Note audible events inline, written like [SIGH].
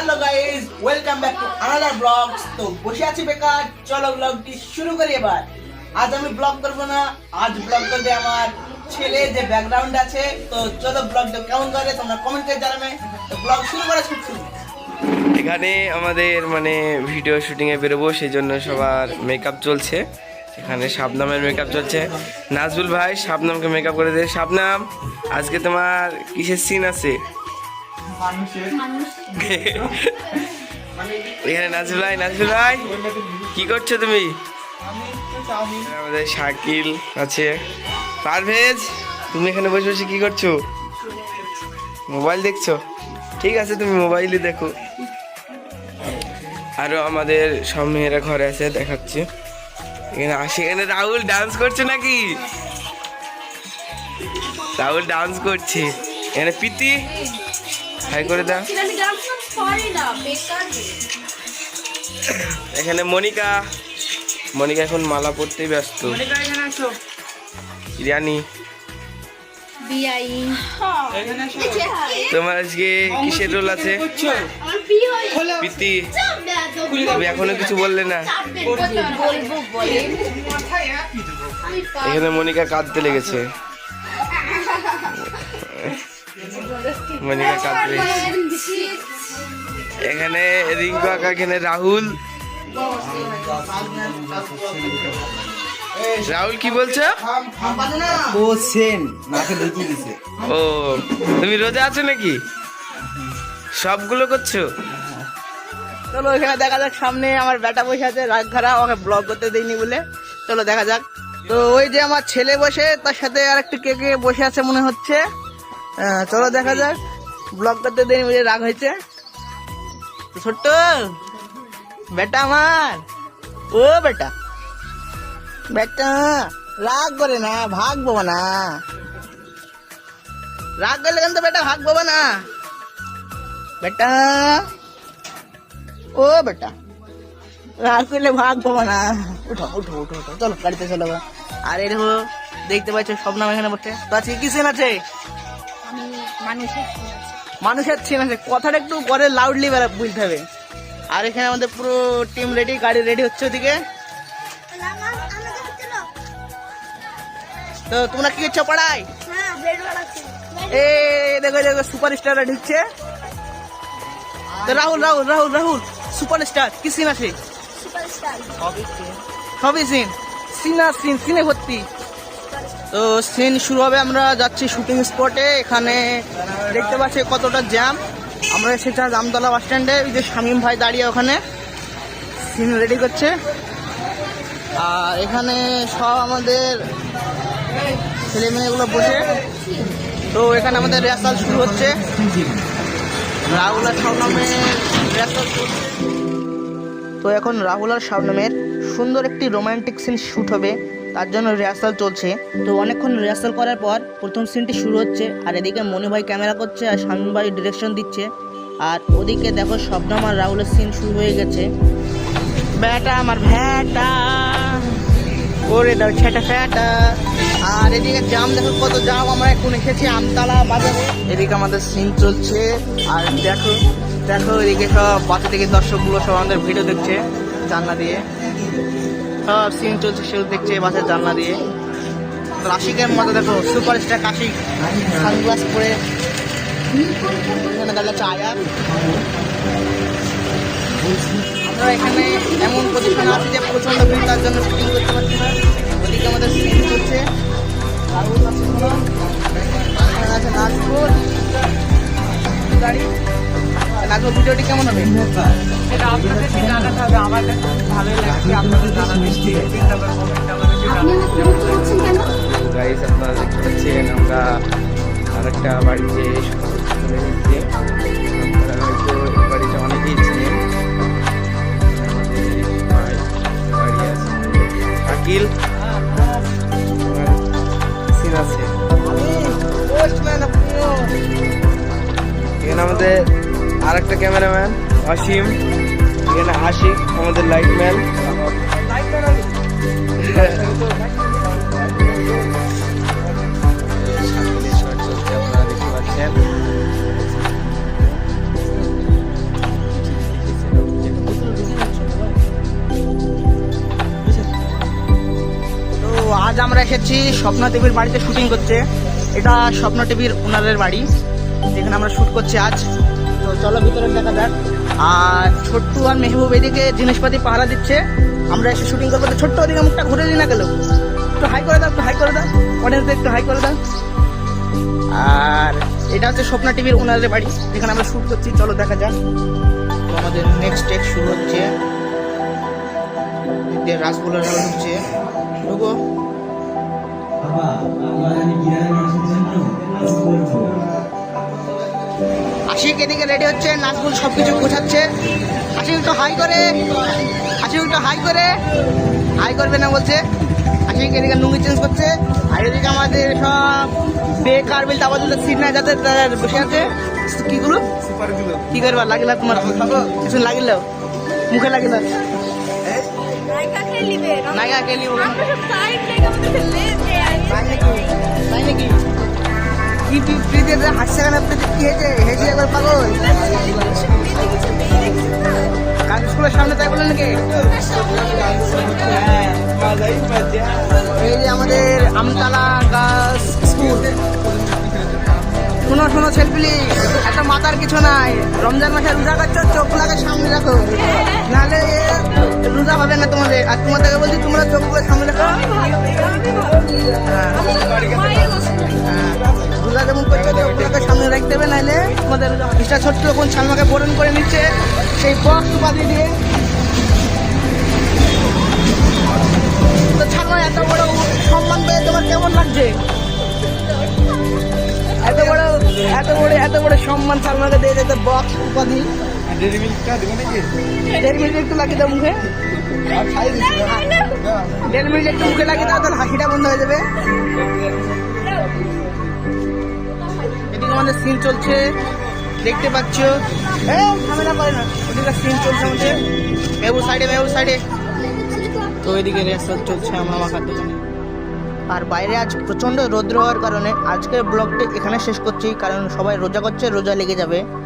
Hello guys welcome back to another vlogs তো বসে আছি বেকার। চলো ব্লগটি শুরু করি এবার। আজ আমি ব্লগ করব না। আজ ব্লগ করবে আমার ছেলে যে ব্যাকগ্রাউন্ড আছে। তো চলো ব্লগটা কেমন করে তোমরা কমেন্ট জানাবে। তো ব্লগ শুরু করা শুরু এখানে আমাদের মানে ভিডিও শুটিংয়ে বেরোবো সেই জন্য সবার মেকআপ চলছে। এখানে শাবনামের মেকআপ চলছে। নাজবুল ভাই, শাবনামকে মেকআপ করে দে। শাবনাম, আজকে তোমার কিসের সিন আছে? [LAUGHS] এখানে নাজবুল ভাই নাজবুল ভাই কি করছ তুমি? আমাদের শাকিল আছে। পারভেজ তুমি এখানে বসে বসে কি করছ? মোবাইল দেখছ? ঠিক আছে তুমি মোবাইলই দেখো। আরও আমাদের সব মেয়েরা ঘরে আছে দেখাচ্ছি। এখানে আসি এখানে রাহুল ডান্স করছে নাকি? রাহুল ডান্স করছে। এখানে প্রীতি হাই করে দাও। এখানে মনিকা। মনিকা এখন মালা পড়তেই ব্যস্ত। রিয়ানি তোমার আজকে কিসের রোল আছে? প্রীতি। তুমি এখনও কিছু বললে না? এখানে মনিকা কাঁদতে লেগেছে। মনিকা এখানে রিঙ্কু আঁকা এখানে রাহুল। রাহুল কি বলছো? ও সেন নাকে ঢুকিয়ে দিছে। ও তুমি রোজা আছো নাকি? সবগুলো করছ? চলো এখানে দেখা যাক সামনে আমার বেটা বসে আছে রাগ খারাপ আমাকে ব্লগ করতে দেয়নি বলে। চলো দেখা যাক। তো ওই যে আমার ছেলে বসে তার সাথে আর একটু কে কে বসে আছে মনে হচ্ছে? চলো দেখা যাক। ব্লগ করতে দেয়নি বলে রাগ হয়েছে। ছোট্ট, বেটা আমার। ও বেটা। বেটা, রাগ করে না, ভাগ বাবা না। রাগ করলে কেন তো বেটা ভাগ বাবা না। বেটা, ও বেটা। রাগ করলে ভাগ পাবো না। উঠো উঠো উঠো উঠো। চলো, গাড়িতে চলো। আর দেখো, দেখতে পাচ্ছ সব নাম এখানে বসে। তো আজকে কি সিন আছে? মানুষের সিন আছে। কথাটা একটু পরে লাউডলি বুঝতে হবে। আর এখানে আমাদের পুরো টিম রেডি গাড়ি রেডি হচ্ছে ওদিকে। তো তোমরা কি করছ পড়াই এ দেখো দেখো সুপার স্টাররা ঢুকছে। তো রাহুল রাহুল রাহুল রাহুল সুপার স্টার কি সিন আছে? সবই সিন সিন সিন সিনে ভর্তি। তো সিন শুরু হবে, আমরা যাচ্ছি শুটিং স্পটে এখানে দেখতে পাচ্ছি কতটা জ্যাম আমরা এসেছি আজ আমতলা বাস স্ট্যান্ডে ওই যে শামীম ভাই দাঁড়িয়ে ওখানে। সিন রেডি করছে। আর এখানে সব আমাদের ছেলে মেয়েগুলো বসে। তো এখানে আমাদের রেহার্সাল শুরু হচ্ছে। রাহুল আর শাবনামের রেহার্সাল চলছে। তো এখন রাহুল আর শাবনামের সুন্দর একটি রোমান্টিক সিন শ্যুট হবে। তার জন্য রিহার্সাল চলছে। তো অনেকক্ষণ রিহার্সাল করার পর প্রথম সিনটি শুরু হচ্ছে আর এদিকে মনি ভাই ক্যামেরা করছে আর শামীম ভাই ডিরেকশন দিচ্ছে। আর ওদিকে দেখো শবনাম আর রাহুলের সিন শুরু হয়ে গেছে। ব্যাটা আমার ভ্যাটা ওরে দাও ছেটা ফ্যাটা আর এদিকে জাম দেখো কত জাম, আমরা এখন এসেছি আমতলা বাজারে। এদিকে আমাদের সিন চলছে। আর দেখো দেখো এদিকে সব বাচ্চা থেকে দর্শকগুলো সব আমাদের ভিডিও দেখছে জানলা দিয়ে। সিন চলছে সেও দেখছে বাসের জানলা দিয়ে। তো আশিকের মতো দেখো সুপার স্টার আশিক সানগ্লাস পরে। এখানে দাঁড়িয়ে আছে আয়া আমরা এখানে এমন পজিশন আছে যে প্রচণ্ড ভিড়, তার জন্য শুটিং করতে পারছি না। ওদিকে আমাদের সিন চলছে। রাহুল আছে আছে গাড়ি। নাজপুর ভিডিওটি কেমন হবে? এটা আপনাদের জানাতে হবে? আমার কাছে খুব ভালোই লাগছে আপনাদের জানাতে গাইস আপনারা দেখতে পাচ্ছেন আমরা আরেকটা বাড়িতে চলে এসেছি আপনারা হয়তো এই বাড়িটা অনেকেই শাকিল সিন আছে একটা ক্যামেরাম্যান অসীম এখানে আশিক আমাদের লাইটম্যান। আজ আমরা এসেছি স্বপ্ন দেবীর বাড়িতে শুটিং করতে। এটা স্বপ্ন টিভির ওনারের বাড়ি, যেখানে আমরা শ্যুট করছি আজ। চলো ভিতরে দেখা যাক। আর ছোট্টু আর মেহবুব এদিকে জিনিসপাতি পাহারা দিচ্ছে। আমরা এসে শুটিং করব। ছোট্ট, ওদিকে মুখটা ঘুরে দিই না গেল একটু হাই করে দাও, একটু হাই করে দাও। অডিয়েন্সদের একটু হাই করে দাও। আর এটা হচ্ছে স্বপ্না টিভির ওনারের বাড়ি। যেখানে আমরা শুট করছি। চলো দেখা যাক। আমাদের নেক্সট টেক শুরু হচ্ছে। রাসগোল্লা হচ্ছে। ঢুকো। আশিক এদিকে রেডি হচ্ছে নাচগুল সব কিছু গোছাচ্ছে। আশিক একটু হাই করে আশিক একটু হাই করে। হাই করবে না বলছে। আশিক এদিকে লুঙ্গি চেঞ্জ করছে। আর এদিকে আমাদের সব বেকার বিল তারপর সিট না যাতে তারা বসে আছে। কি কিগুলো কি করবা? লাগিলা তোমার কিছু লাগিল মুখে লাগিল নায়িকা খেলিবে তাই নাকি? কি পি- হাসছে কেন প্রীতি কি হয়েছে, হেসে একবার পাগল? কাজ স্কুলের সামনে তাই বললেন নাকি? এই যে আমাদের আমতলা গার্লস স্কুল। শোনো শোনো, ছেলপিলি, একটা মাথার কিছু নাই। রমজান মাসে রোজা করছ চোখ লাগে সামনে রাখো। নাহলে রোজা হবে না তোমাদের। আর তোমাদেরকে বলছি, তোমরা চোখগুলো সামনে রাখো। তোমাদের মিস্টার ছোট্ট যখন সালমাকে বরণ করে নিচ্ছে সেই বক্স বাদিয়ে দিয়ে। তো এত বড় সম্মান পেয়ে তোমার কেমন লাগছে? এত বড় এত বড় এত বড় সম্মান দিয়ে যেতে বক্স উপাধি। একটু লাগিয়ে দাও মুখে। মিনিট একটু মুখে লাগিয়ে দাও তাহলে হাসিটা বন্ধ হয়ে যাবে। আমাদের সিন চলছে। দেখতে পাচ্ছ? ঝামেলা করে না। ওদিকে সিন চলছে আমাদের। মেহবু সাইডে মেহবু সাইডে তো এদিকে রেহার্সাল চলছে আমার মাখার দোকানে। আর বাইরে আজ প্রচণ্ড রোদ্র হওয়ার কারণে আজকের ব্লগটি এখানে শেষ করছি, কারণ সবাই রোজা করছে, রোজা লেগে যাবে।